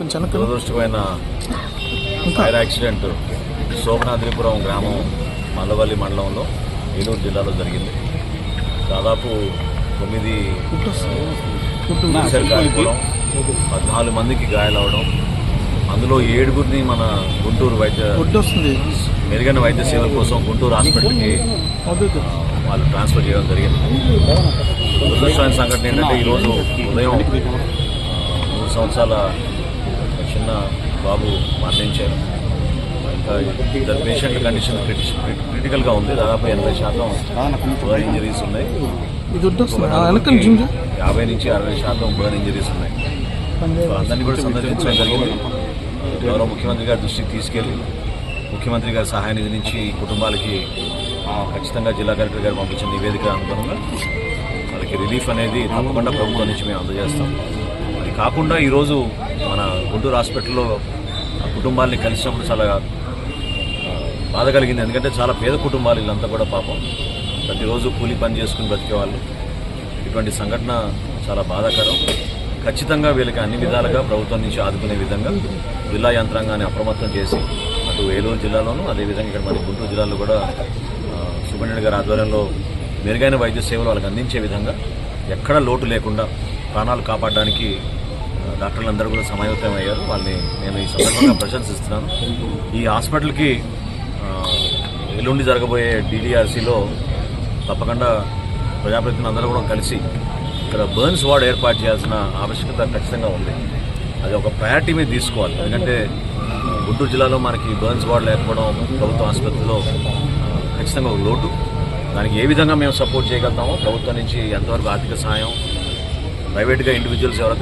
దురదృష్టమైన fire accident సోమనాద్రిపురం గ్రామం మల్లవల్లి మండలంలో ఏలూరు జిల్లాలో జరిగింది. దాదాపు తొమ్మిది కాలిపోవడం పద్నాలుగు మందికి గాయాలవడం అందులో ఏడుగురిని మన గుంటూరు వైద్య మెరుగైన వైద్య సేవల కోసం గుంటూరు హాస్పిటల్కి వాళ్ళు ట్రాన్స్ఫర్ చేయడం జరిగింది. దురదృష్టమైన సంఘటన ఏంటంటే ఈరోజు ఉదయం మూడు సంవత్సరాల బాబు మరణించారు. ఇంకా పేషెంట్ కండిషన్ క్రిటికల్గా ఉంది. దాదాపు ఎనభై శాతం బర్న్ ఇంజరీస్ ఉన్నాయి. యాభై నుంచి అరవై శాతం బర్న్ ఇంజరీస్ ఉన్నాయి. సో అందరినీ కూడా సందర్శించడం జరిగింది. గౌరవ ముఖ్యమంత్రి గారి దృష్టికి తీసుకెళ్ళి ముఖ్యమంత్రి గారి సహాయ నిధి నుంచి ఈ కుటుంబాలకి ఖచ్చితంగా జిల్లా కలెక్టర్ గారు పంపించిన నివేదిక అనుగుణంగా వాళ్ళకి రిలీఫ్ అనేది తప్పకుండా ప్రభుత్వం నుంచి మేము అందజేస్తాం. అది కాకుండా ఈరోజు మన గుంటూరు హాస్పిటల్లో కుటుంబాన్ని కుటుంబాల్ని కలిసినప్పుడు చాలా బాధ కలిగింది. ఎందుకంటే చాలా పేద కుటుంబాలు వీళ్ళంతా కూడా పాపం. ప్రతిరోజు కూలి పని చేసుకుని బ్రతికేవాళ్ళు ఇటువంటి సంఘటన చాలా బాధాకరం. ఖచ్చితంగా వీళ్ళకి అన్ని విధాలుగా ప్రభుత్వం నుంచి ఆదుకునే విధంగా జిల్లా యంత్రాంగాన్ని అప్రమత్తం చేసి అటు ఏలూరు జిల్లాలోనూ అదేవిధంగా ఇక్కడ మన గుంటూరు జిల్లాలో కూడా ఆ, సుబ్రహ్మణ్యుడు గారి ఆధ్వర్యంలో మెరుగైన వైద్య సేవలు వాళ్ళకి అందించే విధంగా ఎక్కడ లోటు లేకుండా ప్రాణాలు కాపాడడానికి డాక్టర్లు అందరూ కూడా సమాయత్తం అయ్యారు. వాళ్ళని నేను ఈ సందర్భంగా ప్రశంసిస్తున్నాను. ఈ హాస్పిటల్కి ఎల్లుండి జరగబోయే డీడీఆర్సీలో తప్పకుండా ప్రజాప్రతినిధులు అందరూ కూడా కలిసి ఇక్కడ బర్న్స్ వార్డ్ ఏర్పాటు చేయాల్సిన ఆవశ్యకత ఖచ్చితంగా ఉంది. అది ఒక ప్రయారిటీ మీద తీసుకోవాలి. ఎందుకంటే గుంటూరు జిల్లాలో మనకి బర్న్స్ వార్డ్ లేకపోవడం ప్రభుత్వ ఆసుపత్రిలో ఖచ్చితంగా ఒక లోటు. దానికి ఏ విధంగా మేము సపోర్ట్ చేయగలుగుతామో ప్రభుత్వం నుంచి ఎంతవరకు ఆర్థిక సహాయం ప్రైవేట్గా ఇండివిజువల్స్ ఎవరైతే